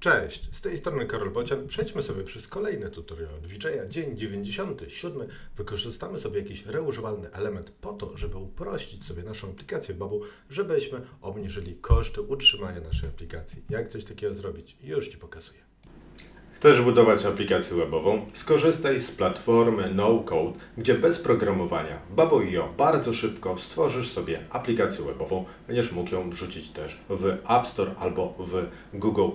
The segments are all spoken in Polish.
Cześć, z tej strony Karol Bocian. Przejdźmy sobie przez kolejny tutorial od. Dzień 97. Wykorzystamy sobie jakiś reużywalny element po to, żeby uprościć sobie naszą aplikację Babu, żebyśmy obniżyli koszty utrzymania naszej aplikacji. Jak coś takiego zrobić? Już Ci pokazuję. Chcesz budować aplikację webową? Skorzystaj z platformy No Code, gdzie bez programowania w Babo.io bardzo szybko stworzysz sobie aplikację webową. Będziesz mógł ją wrzucić też w App Store albo w Google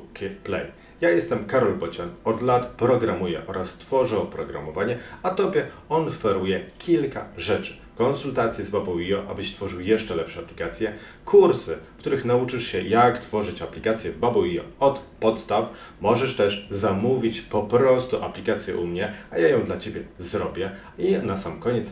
Play. Ja jestem Karol Bocian, od lat programuję oraz tworzę oprogramowanie, a Tobie on oferuje kilka rzeczy. Konsultacje z Babo.io, abyś tworzył jeszcze lepsze aplikacje, kursy, w których nauczysz się jak tworzyć aplikacje w Babo.io od podstaw. Możesz też zamówić po prostu aplikację u mnie, a ja ją dla Ciebie zrobię. I na sam koniec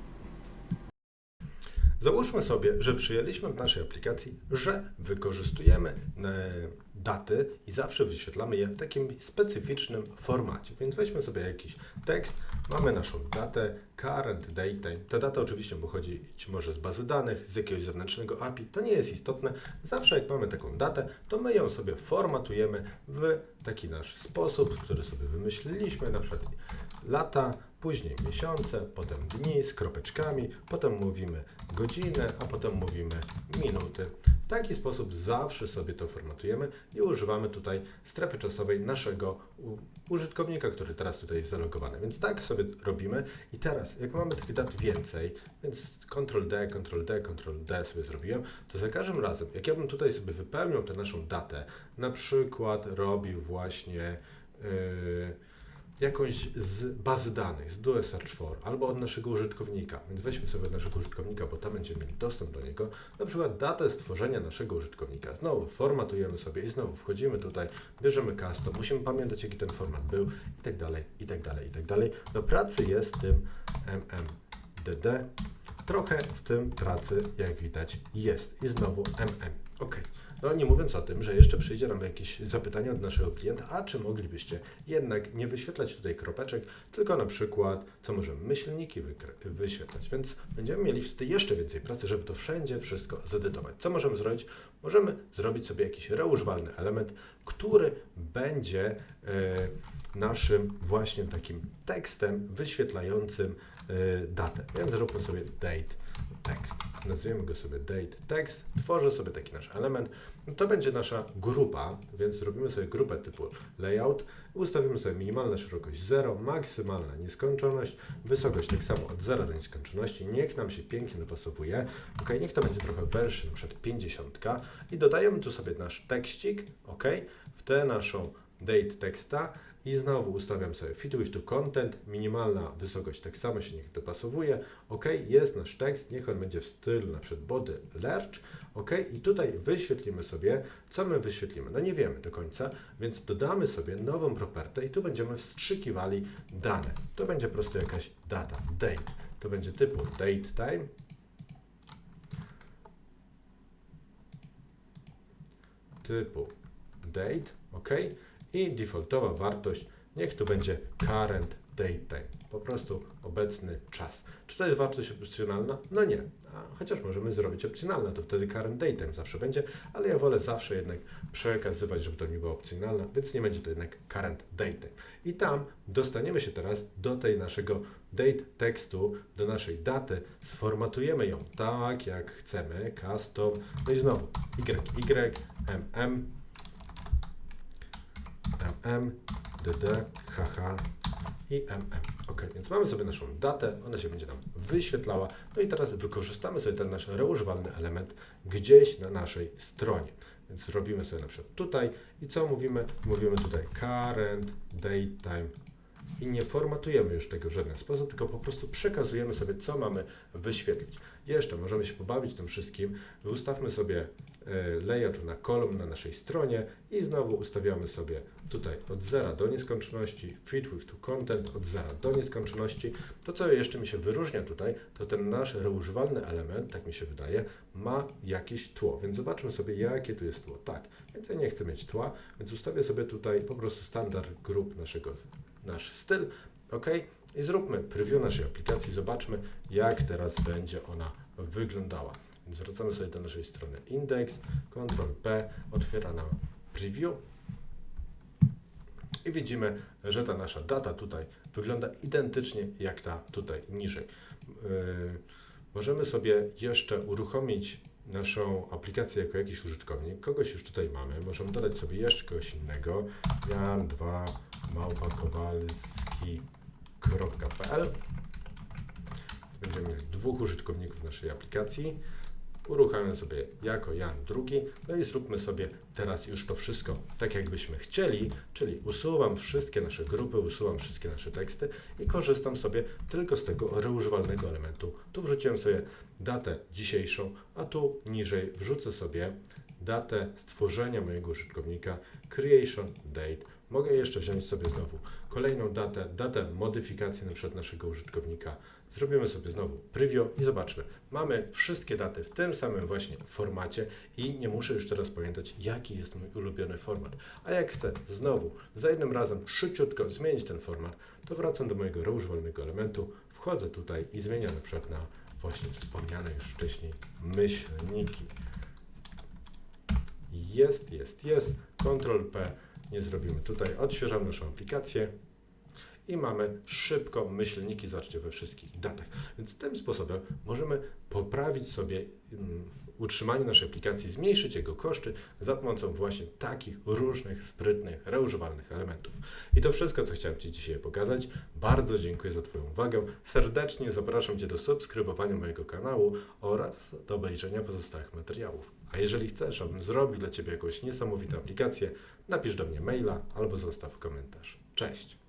Załóżmy sobie, że przyjęliśmy w naszej aplikacji, że wykorzystujemy e, daty i zawsze wyświetlamy je w takim specyficznym formacie. Więc weźmy sobie jakiś tekst, mamy naszą datę, current date. Ta data oczywiście pochodzi może z bazy danych, z jakiegoś zewnętrznego API, to nie jest istotne. Zawsze jak mamy taką datę, to my ją sobie formatujemy w taki nasz sposób, który sobie wymyśliliśmy, na przykład lata, później miesiące, potem dni z kropeczkami, potem mówimy godzinę, a potem mówimy minuty. W taki sposób zawsze sobie to formatujemy i używamy tutaj strefy czasowej naszego użytkownika, który teraz tutaj jest zalogowany. Więc tak sobie robimy i teraz, jak mamy tych dat więcej, więc Ctrl-D, Ctrl-D, Ctrl-D sobie zrobiłem, to za każdym razem, jak ja bym tutaj sobie wypełniał tę naszą datę, na przykład robił właśnie yy, jakąś z bazy danych, z Duo Search for, albo od naszego użytkownika. Więc weźmy sobie od naszego użytkownika, bo tam będziemy mieli dostęp do niego. Na przykład datę stworzenia naszego użytkownika. Znowu formatujemy sobie i znowu wchodzimy tutaj, bierzemy custom, musimy pamiętać jaki ten format był i tak dalej, i tak dalej, i tak dalej. Do pracy jest tym MMDD. Trochę z tym pracy, jak widać, jest. I znowu MM. OK. No nie mówiąc o tym, że jeszcze przyjdzie nam jakieś zapytanie od naszego klienta, a czy moglibyście jednak nie wyświetlać tutaj kropeczek, tylko na przykład, co możemy myślniki wyświetlać. Więc będziemy mieli wtedy jeszcze więcej pracy, żeby to wszędzie wszystko zedytować. Co możemy zrobić? Możemy zrobić sobie jakiś reużywalny element, który będzie e, naszym właśnie takim tekstem wyświetlającym e, datę. Więc zróbmy sobie date tekst. Nazwiemy go sobie date text. Tworzę sobie taki nasz element. No to będzie nasza grupa, więc zrobimy sobie grupę typu layout. Ustawimy sobie minimalna szerokość 0, maksymalna nieskończoność, wysokość tak samo od 0 do nieskończoności. Niech nam się pięknie dopasowuje. Ok, niech to będzie trochę węższy, przykład 50. I dodajemy tu sobie nasz tekstik, ok, w tę naszą date teksta. I znowu ustawiam sobie fit with to content, minimalna wysokość tak samo się niech dopasowuje. OK, jest nasz tekst, niech on będzie w stylu na przykład body lerch. OK, i tutaj wyświetlimy sobie, co my wyświetlimy. No nie wiemy do końca, więc dodamy sobie nową propertę i tu będziemy wstrzykiwali dane. To będzie po prostu jakaś data, date. To będzie typu date time. Typu date, OK i defaultowa wartość niech tu będzie current date time, po prostu obecny czas. Czy to jest wartość opcjonalna? No nie, A, chociaż możemy zrobić opcjonalne, to wtedy current date time zawsze będzie, ale ja wolę zawsze jednak przekazywać, żeby to nie było opcjonalne, więc nie będzie to jednak current date time. I tam dostaniemy się teraz do tej naszego date tekstu, do naszej daty, sformatujemy ją tak jak chcemy, custom, no i znowu y, y, mm, MM, DD, HH i MM. Ok, więc mamy sobie naszą datę, ona się będzie nam wyświetlała. No i teraz wykorzystamy sobie ten nasz reużywalny element gdzieś na naszej stronie. Więc robimy sobie na przykład tutaj i co mówimy? Mówimy tutaj current date time i nie formatujemy już tego w żaden sposób, tylko po prostu przekazujemy sobie, co mamy wyświetlić. Jeszcze możemy się pobawić tym wszystkim. Ustawmy sobie e, layout na kolumn na naszej stronie i znowu ustawiamy sobie tutaj od zera do nieskończoności, fit with to content od zera do nieskończoności. To, co jeszcze mi się wyróżnia tutaj, to ten nasz reużywalny element, tak mi się wydaje, ma jakieś tło. Więc zobaczmy sobie, jakie tu jest tło. Tak, więc ja nie chcę mieć tła, więc ustawię sobie tutaj po prostu standard grup naszego, nasz styl, ok? I zróbmy preview naszej aplikacji, zobaczmy, jak teraz będzie ona wyglądała. Więc wracamy sobie do naszej strony index, Ctrl P, otwiera nam preview i widzimy, że ta nasza data tutaj wygląda identycznie jak ta tutaj niżej. Yy, możemy sobie jeszcze uruchomić naszą aplikację jako jakiś użytkownik. Kogoś już tutaj mamy. Możemy dodać sobie jeszcze kogoś innego. jan2 małpakowalski.pl Będziemy mieli dwóch użytkowników naszej aplikacji. Uruchamiam sobie jako Jan drugi. No i zróbmy sobie teraz już to wszystko tak, jakbyśmy chcieli, czyli usuwam wszystkie nasze grupy, usuwam wszystkie nasze teksty i korzystam sobie tylko z tego reużywalnego elementu. Tu wrzuciłem sobie datę dzisiejszą, a tu niżej wrzucę sobie datę stworzenia mojego użytkownika, creation date. Mogę jeszcze wziąć sobie znowu kolejną datę, datę modyfikacji na przykład naszego użytkownika. Zrobimy sobie znowu preview i zobaczmy. Mamy wszystkie daty w tym samym właśnie formacie i nie muszę już teraz pamiętać, jaki jest mój ulubiony format. A jak chcę znowu za jednym razem szybciutko zmienić ten format, to wracam do mojego reużywalnego elementu, wchodzę tutaj i zmieniam na przykład na właśnie wspomniane już wcześniej myślniki. Jest, jest, jest. Ctrl P nie zrobimy tutaj. Odświeżam naszą aplikację i mamy szybko myślniki, zobaczcie, we wszystkich datach. Więc tym sposobem możemy poprawić sobie utrzymanie naszej aplikacji, zmniejszyć jego koszty za pomocą właśnie takich różnych, sprytnych, reużywalnych elementów. I to wszystko, co chciałem Ci dzisiaj pokazać. Bardzo dziękuję za Twoją uwagę. Serdecznie zapraszam Cię do subskrybowania mojego kanału oraz do obejrzenia pozostałych materiałów. A jeżeli chcesz, abym zrobił dla Ciebie jakąś niesamowitą aplikację, napisz do mnie maila albo zostaw komentarz. Cześć!